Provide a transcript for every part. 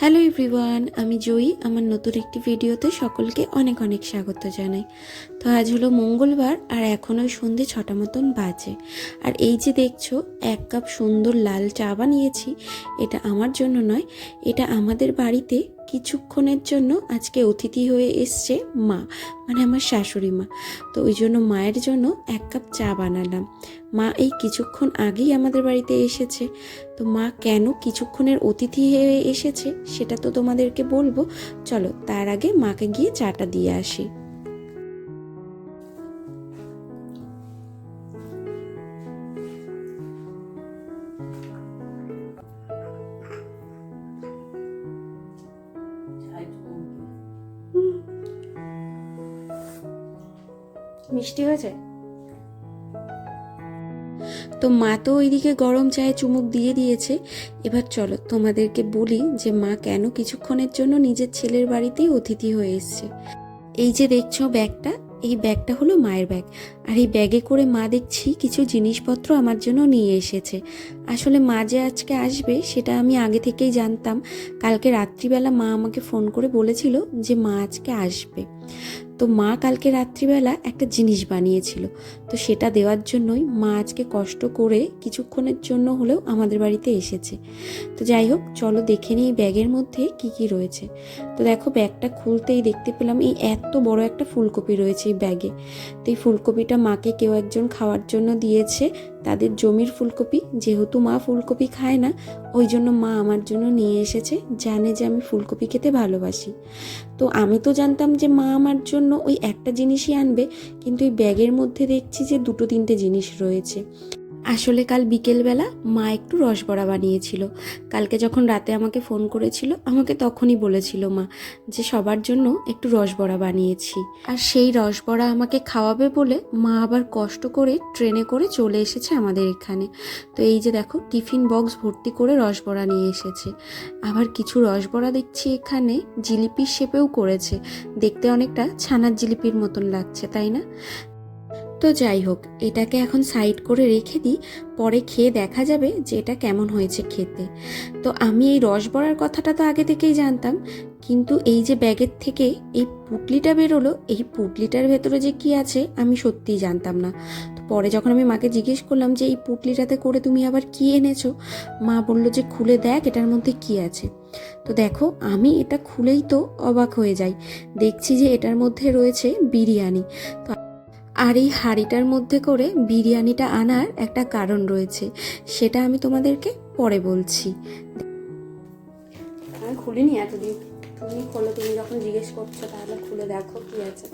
Hello everyone আমি জয়ী, আমার নতুন একটি ভিডিওতে সকলকে অনেক অনেক স্বাগত জানাই। তো আজ হলো মঙ্গলবার আর এখন ওই সন্ধে ছটা মতন বাজে। আর এই যে দেখছ, এক কাপ সুন্দর লাল চা বানিয়েছি, এটা আমার জন্য নয়, এটা আমাদের বাড়িতে কিছুক্ষণের জন্য আজকে অতিথি হয়ে এসছে মা মানে আমার শাশুড়ি মা। তো ওই জন্য মায়ের জন্য এক কাপ চা বানালাম। মা এই কিছুক্ষণ আগেই আমাদের বাড়িতে এসেছে। তো মা কেন কিছুক্ষণের অতিথি হয়ে এসেছে সেটা তো তোমাদেরকে বলব। চলো তার আগে মাকে গিয়ে চাটা দিয়ে আসি। মিষ্টি হয়েছে তো মা তো ওইদিকে গরম চায়ে চুমুক দিয়ে দিয়েছে। এবার চলো, তোমাদেরকে বলি যে মা কেন কিছুক্ষণের জন্য নিজের ছেলের বাড়িতেই অতিথি হয়ে এসছে। এই যে দেখছ ব্যাগটা, এই ব্যাগটা হলো মায়ের ব্যাগ। আর এই ব্যাগে করে মা দেখছি কিছু জিনিসপত্র আমার জন্য নিয়ে এসেছে। আসলে মা যে আজকে আসবে সেটা আমি আগে থেকেই জানতাম। কালকে রাত্রিবেলা মা আমাকে ফোন করে বলেছিল যে মা আজকে আসবে। তো মা কালকে রাত্রিবেলা একটা জিনিস বানিয়েছিল। তো সেটা দেওয়ার জন্যই মা আজকে কষ্ট করে কিছুক্ষণের জন্য হলেও আমাদের বাড়িতে এসেছে। তো যাই হোক, চলো দেখে নিই ব্যাগের মধ্যে কি কি রয়েছে। তো দেখো, ব্যাগটা খুলতেই দেখতে পেলাম এই এত বড় একটা ফুলকপি রয়েছে এই ব্যাগে। তো এই ফুলকপিটা মাকে কেউ একজন খাওয়ার জন্য দিয়েছে। তাদের জমির ফুলকপি, যেহেতু মা ফুলকপি খায় না, ওই জন্য মা আমার জন্য নিয়ে এসেছে, জানে যে আমি ফুলকপি খেতে ভালোবাসি। তো আমি তো জানতাম যে মা আমার জন্য ওই একটা জিনিসই আনবে, কিন্তু এই ব্যাগের মধ্যে দেখছি যে দুটো তিনটে জিনিস রয়েছে। আসলে কাল বিকেলবেলা মা একটু রসবড়া বানিয়েছিল। কালকে যখন রাতে আমাকে ফোন করেছিল, আমাকে তখনই বলেছিল মা যে সবার জন্য একটু রসবড়া বানিয়েছি। আর সেই রসবড়া আমাকে খাওয়াবে বলে মা আবার কষ্ট করে ট্রেনে করে চলে এসেছে আমাদের এখানে। তো এই যে দেখো, টিফিন বক্স ভর্তি করে রসবড়া নিয়ে এসেছে। আবার কিছু রসবড়া দেখছি এখানে জিলিপির শেপেও করেছে। দেখতে অনেকটা ছানার জিলিপির মতন লাগছে, তাই না? তো যাই হোক, এটাকে এখন সাইড করে রেখে দিই, পরে খেয়ে দেখা যাবে যে এটা কেমন হয়েছে খেতে। তো আমি এই রস বড়ার কথাটা তো আগে থেকেই জানতাম, কিন্তু এই যে ব্যাগের থেকে এই পুটলিটা বেরোলো, এই পুটলিটার ভেতরে যে কি আছে আমি সত্যিই জানতাম না। তো পরে যখন আমি মাকে জিজ্ঞেস করলাম যে, এই পুটলিটাতে করে তুমি আবার কি এনেছো? মা বলল যে, খুলে দেখ, এটার মধ্যে কি আছে। তো দেখো, আমি এটা খুলেই তো অবাক হয়ে যাই। দেখছি যে এটার মধ্যে রয়েছে বিরিয়ানি। তো আর এই হাঁড়িটার মধ্যে করে বিরিয়ানিটা আনার একটা কারণ রয়েছে, সেটা আমি তোমাদেরকে পরে বলছি। আমি খুলিনি এতদিন। তুমি খোলো, তুমি যখন জিজ্ঞেস করছ তাহলে খুলে দেখো কি আছে।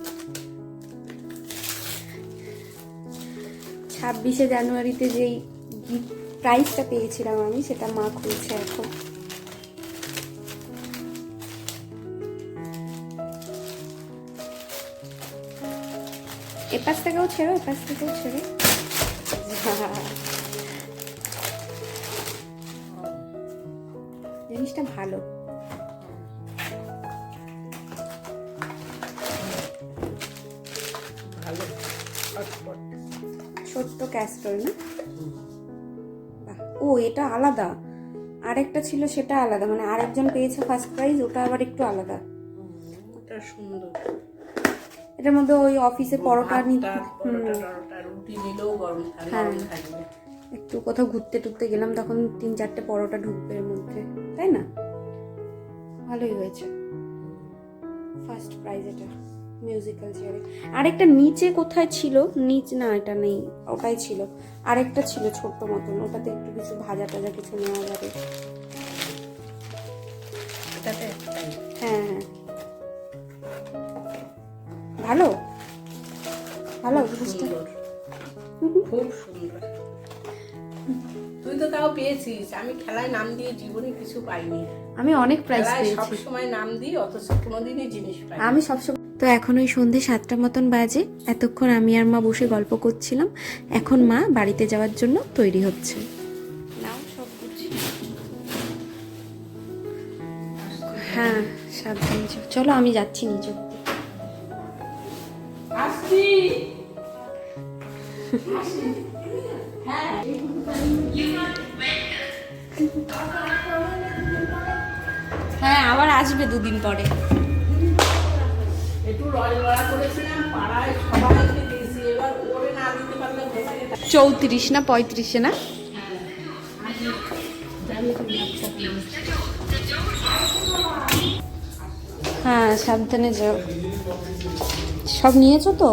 ছাব্বিশে জানুয়ারিতে যেই প্রাইজটা পেয়েছিলাম আমি, সেটা মা খুলছে এখন। এপাশ থেকেও ছেড়ো এপাশ থেকেও ছেড়ে। জিনিসটা ভালো। ছোট্ট ক্যাস্টল না? ও এটা আলাদা। আরেকটা ছিল সেটা আলাদা। মানে আরেকজন পেয়েছে ফার্স্ট প্রাইজ ওটা আবার একটু আলাদা। ওটা সুন্দর। এটার মধ্যে ওই অফিসে পরোটা হ্যাঁ। একটু কোথাও ঘুরতে টুরতে গেলাম তখন তিন চারটে পরোটা ঢুকবে এর মধ্যে। তাই না? ভালোই হয়েছে। ফার্স্ট প্রাইজ এটা মিউজিক্যাল চেয়ারে আরেকটা নিচে কোথায় ছিল? নিচ না এটা নেই ওটাই ছিল। আরেকটা ছিল ছোট্ট মতন ওটাতে একটু কিছু ভাজা টাজা কিছু নেওয়া যাবে। এটাতে হ্যাঁ হ্যাঁ। ভালো? ভালো জিনিসটা? খুব সুন্দর। তুই তো তাও পেয়েছিস। আমি খেলায় নাম দিয়ে জীবনে কিছু পাইনি। আমি অনেক প্রাইজ পেয়েছি। সবসময় নাম দিই অথচ কোনোদিনই জিনিস পাই আমি সবসময় তো এখন ওই সন্ধে সাতটা মতন বাজে। এতক্ষণ আমি আর মা বসে গল্প করছিলাম। এখন মা বাড়িতে যাওয়ার জন্য তৈরি হচ্ছে। হ্যাঁ সাবধানে চলো আমি যাচ্ছি নিজ। আসছি। হ্যাঁ। আসবে দুদিন পরে। চৌত্রিশ না পঁয়ত্রিশে না? হ্যাঁ সাবধানে যাও। সব নিয়েছো তো?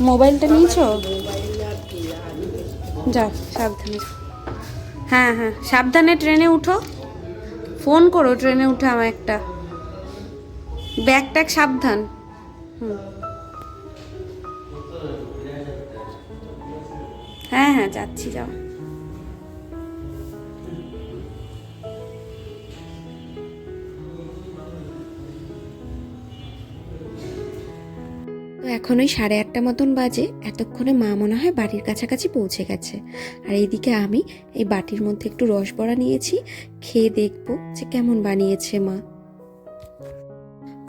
মোবাইলটা নিয়েছো? যাও, সাবধানে। হ্যাঁ হ্যাঁ সাবধানে ট্রেনে উঠো। ফোন করো ট্রেনে উঠে আমার একটা। ব্যাগ ট্যাগ সাবধান। হ্যাঁ হ্যাঁ যাচ্ছি, যাও। এখন ওই সাড়ে আটটা মতন বাজে, এতক্ষণে মা মনে হয় বাড়ির কাছাকাছি পৌঁছে গেছে। আর এইদিকে আমি এই বাটির মধ্যে একটু রস বড়া নিয়েছি, খেয়ে দেখব যে কেমন বানিয়েছে মা।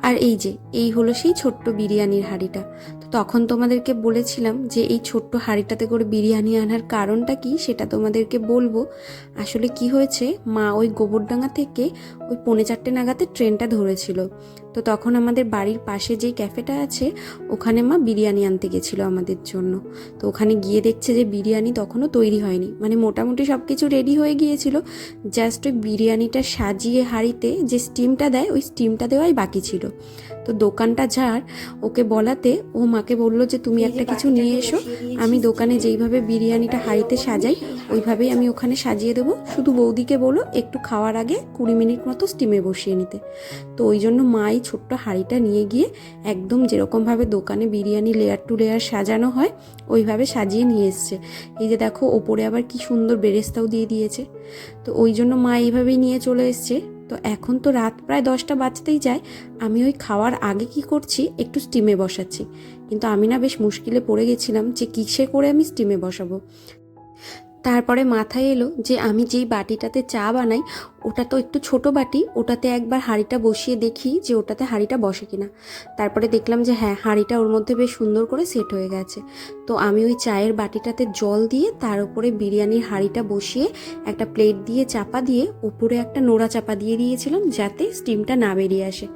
আর এই যে, এই হলো সেই ছোট্ট বিরিয়ানির হাঁড়িটা। তো তখন তোমাদেরকে বলেছিলাম যে এই ছোট্ট হাঁড়িটাতে করে বিরিয়ানি আনার কারণটা কি সেটা তোমাদেরকে বলব। আসলে কি হয়েছে, মা ওই গোবরডাঙ্গা থেকে ওই পৌনে চারটে নাগাতে ট্রেনটা ধরেছিল। তো তখন আমাদের বাড়ির পাশে যেই ক্যাফেটা আছে ওখানে মা বিরিয়ানি আনতে গেছিল আমাদের জন্য। তো ওখানে গিয়ে দেখছে যে বিরিয়ানি তখনও তৈরি হয়নি। মানে মোটামুটি সব কিছু রেডি হয়ে গিয়েছিল। জাস্ট ওই বিরিয়ানিটা সাজিয়ে হাঁড়িতে যে স্টিমটা দেয় ওই স্টিমটা দেওয়াই বাকি ছিল। তো দোকানটা যার ওকে বলাতে ও মাকে বলল যে তুমি একটা কিছু নিয়ে এসো। আমি দোকানে যেইভাবে বিরিয়ানিটা হাঁড়িতে সাজাই ওইভাবেই আমি ওখানে সাজিয়ে দেবো। শুধু বৌদিকে বলো একটু খাওয়ার আগে কুড়ি মিনিট মতো স্টিমে বসিয়ে নিতে। তো ওই জন্য মাই ছোট্ট হাঁড়িটা নিয়ে গিয়ে একদম যেরকমভাবে দোকানে বিরিয়ানি লেয়ার টু লেয়ার সাজানো হয়, ওইভাবে সাজিয়ে নিয়ে এসছে। এই যে দেখো, ওপরে আবার কি সুন্দর বেরেস্তাও দিয়ে দিয়েছে। তো ওই জন্য মা এইভাবেই নিয়ে চলে এসছে। তো এখন তো রাত প্রায় দশটা বাজতেই যায়। আমি ওই খাওয়ার আগে কি করছি, একটু স্টিমে বসাচ্ছি। কিন্তু আমি না বেশ মুশকিলে পড়ে গেছিলাম যে কিসে করে আমি স্টিমে বসাবো। তারপরে মাথায় এলো যে আমি যেই বাটিটাতে চা বানাই, ওটা তো একটু ছোট বাটি, ওটাতে একবার হাঁড়িটা বসিয়ে দেখি যে ওটাতে হাঁড়িটা বসে কিনা। তারপরে দেখলাম যে হ্যাঁ হাঁড়িটা ওর মধ্যে বেশ সুন্দর করে সেট হয়ে গেছে। তো আমি ওই চায়ের বাটিটাতে জল দিয়ে তার উপরে বিরিয়ানির হাঁড়িটা বসিয়ে একটা প্লেট দিয়ে চাপা দিয়ে উপরে একটা নোড়া চাপা দিয়ে দিয়েছিলাম যাতে স্টিমটা না বেরিয়ে আসে।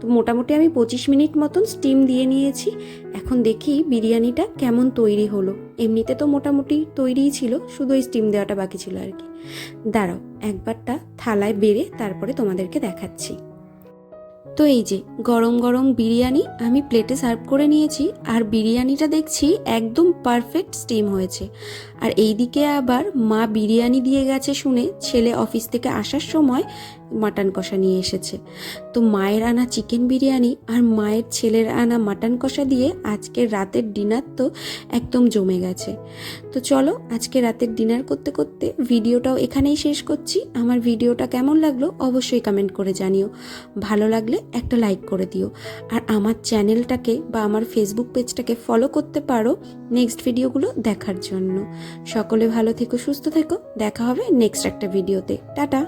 তো মোটামুটি আমি পঁচিশ মিনিট মতন স্টিম দিয়ে নিয়েছি। এখন দেখি বিরিয়ানিটা কেমন তৈরি হলো। এমনিতে তো মোটামুটি তৈরিই ছিল, শুধু স্টিম দেওয়াটা বাকি ছিল আর কি। দাঁড়াও, একবারটা থালায় বেড়ে তারপরে তোমাদেরকে দেখাচ্ছি। তো এই যে, গরম গরম বিরিয়ানি আমি প্লেটে সার্ভ করে নিয়েছি আর বিরিয়ানিটা দেখছি একদম পারফেক্ট স্টিম হয়েছে। আর এইদিকে আবার মা বিরিয়ানি দিয়ে গেছে শুনে ছেলে অফিস থেকে আসার সময় মাটন কষা নিয়ে এসেছে। তো মায়ের আনা চিকেন বিরিয়ানি আর মায়ের ছেলের আনা মাটন কষা দিয়ে আজকের রাতের ডিনার তো একদম জমে গেছে। তো চলো আজকে রাতের ডিনার করতে করতে ভিডিওটাও এখানেই শেষ করছি। আমার ভিডিওটা কেমন লাগল অবশ্যই কমেন্ট করে জানিও। ভালো লাগলে একটা লাইক করে দিও। আর আমার চ্যানেলটাকে বা আমার ফেসবুক পেজটাকে ফলো করতে পারো নেক্সট ভিডিওগুলো দেখার জন্য। সকলে ভালো থেকো, সুস্থ থেকো। দেখা হবে নেক্সট একটা ভিডিওতে টাটা!